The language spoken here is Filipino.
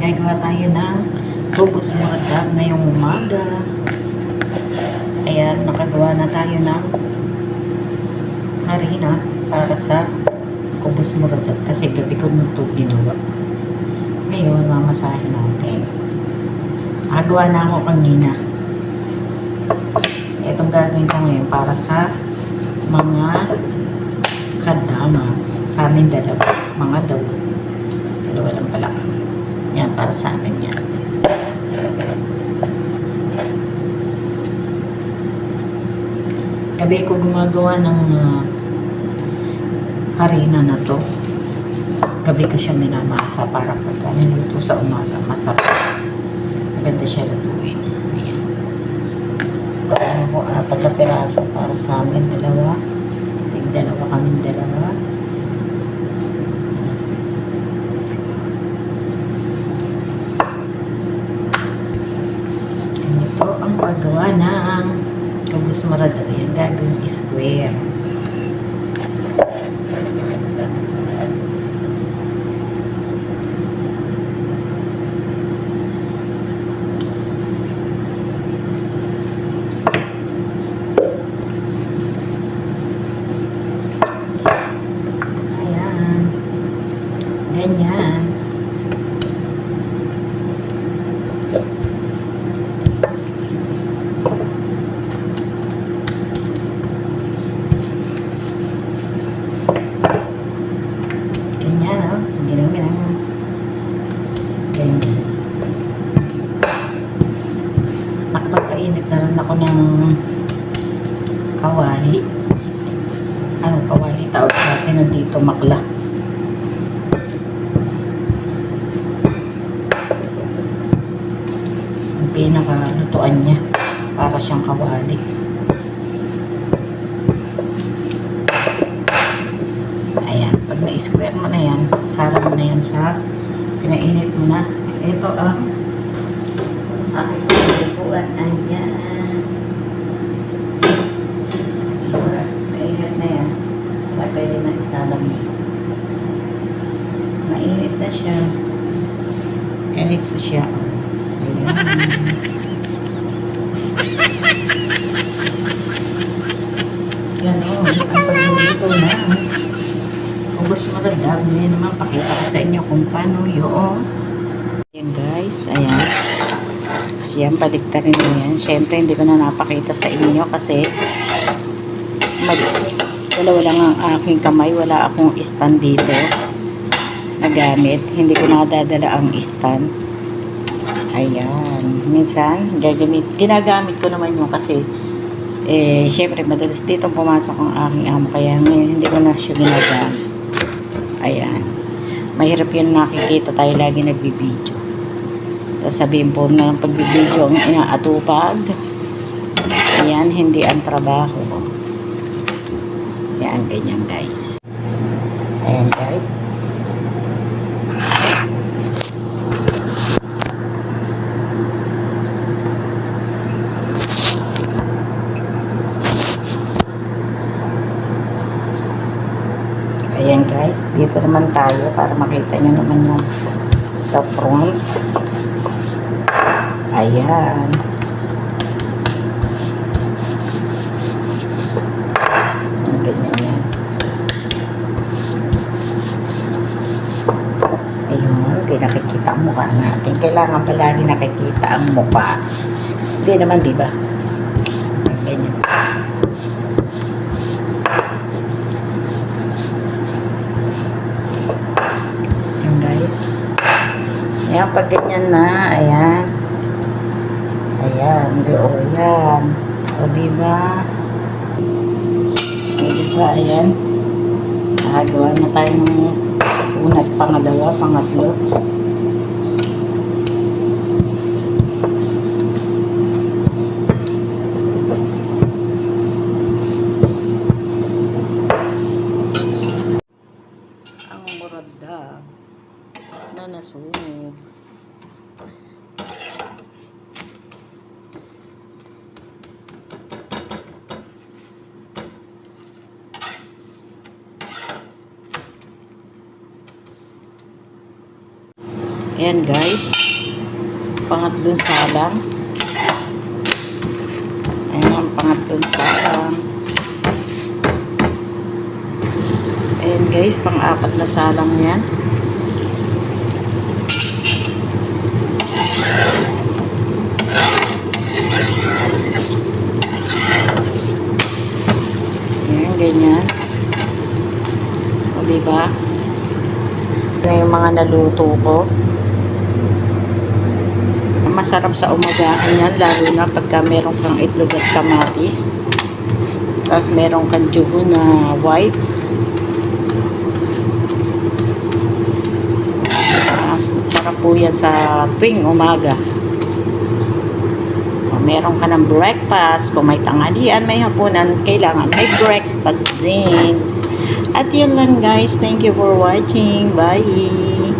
gagawa tayo ng Bubos Muradag ngayong umaga. Ayan, nakagawa na tayo ng harina para sa kubos muradag kasi gabi ko nung ito ginawa. Ngayon, mamasahin natin. Nagawa na ako kanina. Itong gagawin ko ngayon para sa mga kadama sa amin dalawa. Mga daw. Dalawa lang pala. Yan, para sa amin yan. Gabi ko gumagawa ng ah, harina na to. Gabi ko siya minamasa para pagka niluto sa umaga, masarap. Maganda siya lutuin. Ayan. Ano ko, apat na piraso para sa amin, dalawa. Tig dalawa kaming dalawa. Ito ang paggawa ng kabus marado. Yan gagawin square. Ayan. Ganyan. Ganyan, oh. Ginawa lang. Ganyan. Nakapagpainit na rin ako ng kawali. Ano kawali tawag sa atin nandito makla. Ang pinakalutuan niya. Para siyang kawali. Ayan. Pag na-square mo na yan, sara mo na yan sa pinainit mo na. Ito ang aking pinaglutuan. Ayan. Diba? Mainit na yan. Kaya pwede na mo. Mainit na siya. Ganito siya. Ayan. Yan o, ang pagluluto na. Ubus maganda, may naman pakita ko sa inyo kung paano yung yan guys, ayan. Kasi yan, baliktarin mo yan. Siyempre, hindi ko na napakita sa inyo kasi mag, dalawa lang ang aking kamay. Wala akong stand dito na gamit. Hindi ko nadadala ang stand. Ayan. Minsan, gagamit, ginagamit ko naman yun kasi eh, syempre, madalas dito pumasok ang aking amo. Kaya ngayon, hindi ko na siya ginagamit. Ayan. Mahirap yun nakikita tayo lagi nagbibideo. Tapos sabihin po na pagbibideo ang inaatupag. Ayan, hindi ang trabaho. Ayan, ganyan guys. Ayan guys. Ayan guys, dito naman tayo para makita nyo naman yung sa front. Ayan. Ang Ganyan yan. Ayun, hindi nakikita ang mukha natin. Kailangan palagi nakikita ang mukha. Hindi naman, di ba? Ganyan. Ayan guys. Ayan, pag ganyan na, ayan. Ayan, di o yan. O diba? O diba, ayan. Nakagawa na tayo ng unat pangalawa, pangatlo. Ang murada na nasunog. Ayan guys. Pangatlong salang. Ayan, pangatlong salang. Ayan guys, pang-apat na salang yan. Ayan, ganyan. O, diba? Ito yung mga naluto ko. Masarap sa umagahan yan, lalo na pagka meron kang itlog at kamatis. Tapos meron kang jugo na white. Po yan sa tuwing umaga. Kung meron ka ng breakfast, kung may tanghalian, may hapunan, kailangan may breakfast din. At yan lang guys. Thank you for watching. Bye!